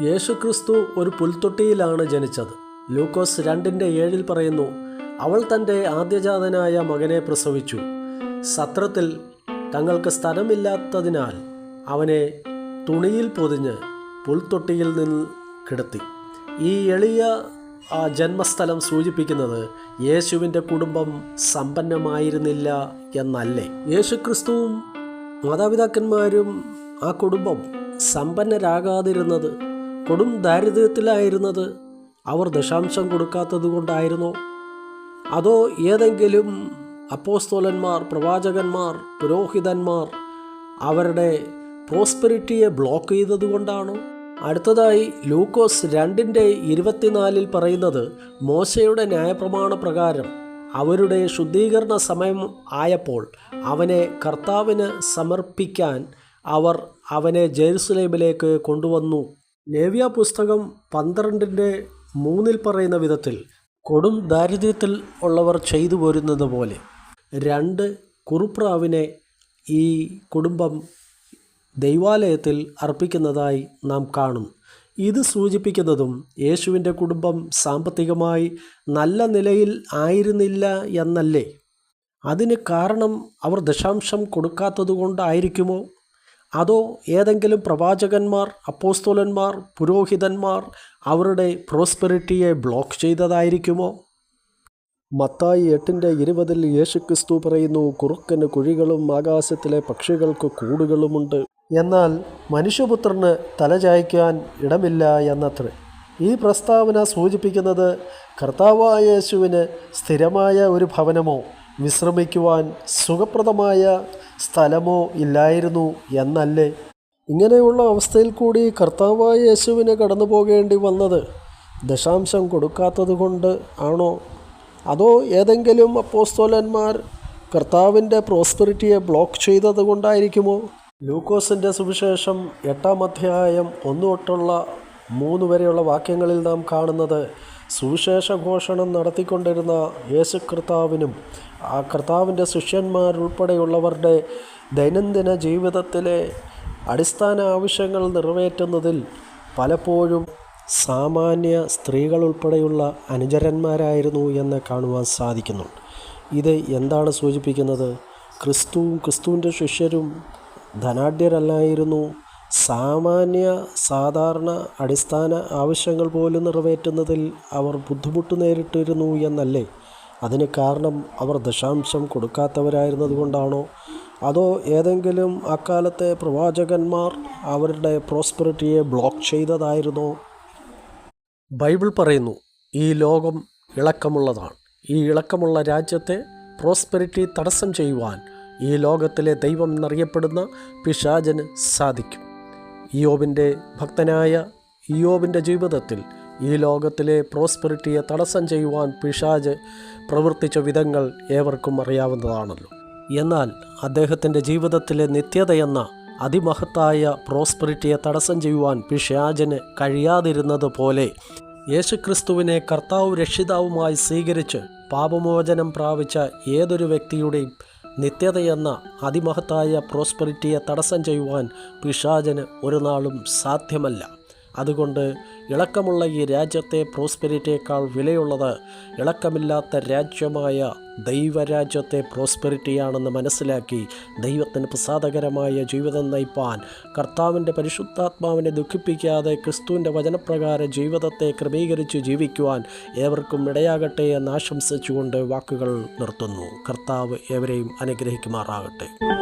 യേശുക്രിസ്തു ഒരു പുൽത്തൊട്ടിയിലാണ് ജനിച്ചത്. ലൂക്കോസ് രണ്ടിന്റെ ഏഴിൽ പറയുന്നു അവൾ തന്റെ ആദ്യജാതനായ മകനെ പ്രസവിച്ചു. സത്രത്തിൽ തങ്ങൾക്ക് സ്ഥലമില്ലാത്തതിനാൽ അവനെ തുണിയിൽ പൊതിഞ്ഞ് പുൽത്തൊട്ടിയിൽ നിന്ന് കിടത്തി. ഈ എളിയ ജന്മസ്ഥലം സൂചിപ്പിക്കുന്നത് യേശുവിന്റെ കുടുംബം സമ്പന്നമായിരുന്നില്ല എന്നല്ലേ? യേശുക്രിസ്തുവും മാതാപിതാക്കന്മാരും ആ കുടുംബം സമ്പന്നരാകാതിരുന്നത് കൊടും ദാരിദ്ര്യത്തിലായിരുന്നത് അവർ ദശാംശം കൊടുക്കാത്തത് കൊണ്ടായിരുന്നോ? അതോ ഏതെങ്കിലും അപ്പോസ്തോലന്മാർ പ്രവാചകന്മാർ പുരോഹിതന്മാർ അവരുടെ പ്രോസ്പെരിറ്റിയെ ബ്ലോക്ക് ചെയ്തതുകൊണ്ടാണോ അടുത്തതായി ലൂക്കോസ് രണ്ടിന്റെ ഇരുപത്തിനാലിൽ പറയുന്നത് മോശയുടെ ന്യായപ്രമാണ പ്രകാരം അവരുടെ ശുദ്ധീകരണ സമയം ആയപ്പോൾ അവനെ കർത്താവിന് സമർപ്പിക്കാൻ അവർ അവനെ ജെറുസലേമിലേക്ക് കൊണ്ടുവന്നു. ലേവ്യ പുസ്തകം പന്ത്രണ്ടിന്റെ മൂന്നിൽ പറയുന്ന വിധത്തിൽ കൊടും ദാരിദ്ര്യത്തിൽ ഉള്ളവർ ചെയ്തു പോരുന്നത് പോലെ രണ്ട് കുറുപ്രാവിനെ ഈ കുടുംബം ദൈവാലയത്തിൽ അർപ്പിക്കുന്നതായി നാം കാണും. ഇത് സൂചിപ്പിക്കുന്നതും യേശുവിന്റെ കുടുംബം സാമ്പത്തികമായി നല്ല നിലയിൽ ആയിരുന്നില്ല എന്നല്ലേ? അതിന് കാരണം അവർ ദശാംശം കൊടുക്കാത്തതുകൊണ്ടായിരിക്കുമോ? അതോ ഏതെങ്കിലും പ്രവാചകന്മാർ അപ്പോസ്തോലന്മാർ പുരോഹിതന്മാർ അവരുടെ പ്രോസ്പെറിറ്റിയെ ബ്ലോക്ക് ചെയ്തതായിരിക്കുമോ? മത്തായി എട്ടിന്റെ ഇരുപതിൽ യേശുക്രിസ്തു പറയുന്നു കുറുക്കന് കുഴികളും ആകാശത്തിലെ പക്ഷികൾക്ക് കൂടുകളുമുണ്ട്. എന്നാൽ മനുഷ്യപുത്രന് തലചായ്ക്കാൻ ഇടമില്ല എന്നത്ര. ഈ പ്രസ്താവന സൂചിപ്പിക്കുന്നത് കർത്താവായ യേശുവിന് സ്ഥിരമായ ഒരു ഭവനമോ വിശ്രമിക്കുവാൻ സുഖപ്രദമായ സ്ഥലമോ ഇല്ലായിരുന്നു എന്നല്ലേ? ഇങ്ങനെയുള്ള അവസ്ഥയിൽ കൂടി കർത്താവായ യേശുവിന് കടന്നു പോകേണ്ടി വന്നത് ദശാംശം കൊടുക്കാത്തത് കൊണ്ട് ആണോ? അതോ ഏതെങ്കിലും അപ്പോസ്തോലന്മാർ കർത്താവിന്റെ പ്രോസ്പെറിറ്റിയെ ബ്ലോക്ക് ചെയ്തത് കൊണ്ടായിരിക്കുമോ? ലൂക്കോസിന്റെ സുവിശേഷം എട്ടാം അധ്യായം ഒന്നു തൊട്ടുള്ള മൂന്ന് വരെയുള്ള വാക്യങ്ങളിൽ നാം കാണുന്നത് സുവിശേഷ ഘോഷണം നടത്തിക്കൊണ്ടിരുന്ന യേശു കർത്താവിനും ആ കർത്താവിന്റെ ശിഷ്യന്മാരുൾപ്പെടെയുള്ളവരുടെ ദൈനംദിന ജീവിതത്തിലെ അടിസ്ഥാന ആവശ്യങ്ങൾ നിറവേറ്റുന്നതിൽ പലപ്പോഴും സാമാന്യ സ്ത്രീകൾ ഉൾപ്പെടെയുള്ള അനുചരന്മാരായിരുന്നു എന്ന് കാണുവാൻ സാധിക്കുന്നു. ഇത് എന്താണ് സൂചിപ്പിക്കുന്നത്? ക്രിസ്തുവും ക്രിസ്തുവിന്റെ ശിഷ്യരും ധനാഢ്യരല്ലായിരുന്നു. സാമാന്യ സാധാരണ അടിസ്ഥാന ആവശ്യങ്ങൾ പോലും നിറവേറ്റുന്നതിൽ അവർ ബുദ്ധിമുട്ട് നേരിട്ടിരുന്നു എന്നല്ലേ? അതിന് കാരണം അവർ ദശാംശം കൊടുക്കാത്തവരായിരുന്നതുകൊണ്ടാണോ? അതോ ഏതെങ്കിലും അക്കാലത്തെ പ്രവാചകന്മാർ അവരുടെ പ്രോസ്പെറിറ്റിയെ ബ്ലോക്ക് ചെയ്തതായിരുന്നോ? ബൈബിൾ പറയുന്നു ഈ ലോകം ഇളക്കമുള്ളതാണ്. ഈ ഇളക്കമുള്ള രാജ്യത്തെ പ്രോസ്പെറിറ്റി തടസ്സം ചെയ്യുവാൻ ഈ ലോകത്തിലെ ദൈവം എന്നറിയപ്പെടുന്ന പിശാചന് സാധിക്കും. ഇയോബിന്റെ ഭക്തനായ ഇയോബിന്റെ ജീവിതത്തിൽ ഈ ലോകത്തിലെ പ്രോസ്പെറിറ്റിയെ തടസ്സം ചെയ്യുവാൻ പിശാജ് പ്രവർത്തിച്ച വിധങ്ങൾ ഏവർക്കും അറിയാവുന്നതാണല്ലോ. എന്നാൽ അദ്ദേഹത്തിന്റെ ജീവിതത്തിലെ നിത്യതയെന്ന അതിമഹത്തായ പ്രോസ്പെറിറ്റിയെ തടസ്സം ചെയ്യുവാൻ പിഷാജിന് കഴിയാതിരുന്നത് പോലെ യേശുക്രിസ്തുവിനെ കർത്താവ് രക്ഷിതാവുമായി സ്വീകരിച്ച് പാപമോചനം പ്രാപിച്ച ഏതൊരു വ്യക്തിയുടെയും നിത്യതയെന്ന അതിമഹത്തായ പ്രോസ്പെരിറ്റിയെ തടസ്സം ചെയ്യുവാൻ പിശാചന് ഒരു നാളും സാധ്യമല്ല. അതുകൊണ്ട് ഇളക്കമുള്ള ഈ രാജ്യത്തെ പ്രോസ്പെരിറ്റിയേക്കാൾ വിലയുള്ളത് ഇളക്കമില്ലാത്ത രാജ്യമായ ദൈവരാജ്യത്തെ പ്രോസ്പെരിറ്റിയാണെന്ന് മനസ്സിലാക്കി ദൈവത്തിന് പ്രസാദകരമായ ജീവിതം നയിപ്പാൻ കർത്താവിന്റെ പരിശുദ്ധാത്മാവിനെ ദുഃഖിപ്പിക്കാതെ ക്രിസ്തുവിന്റെ വചനപ്രകാര ജീവിതത്തെ ക്രമീകരിച്ച് ജീവിക്കുവാൻ ഏവർക്കും ഇടയാകട്ടെ എന്ന് ആശംസിച്ചുകൊണ്ട് വാക്കുകൾ നിർത്തുന്നു. കർത്താവ് ഏവരെയും അനുഗ്രഹിക്കുമാറാകട്ടെ.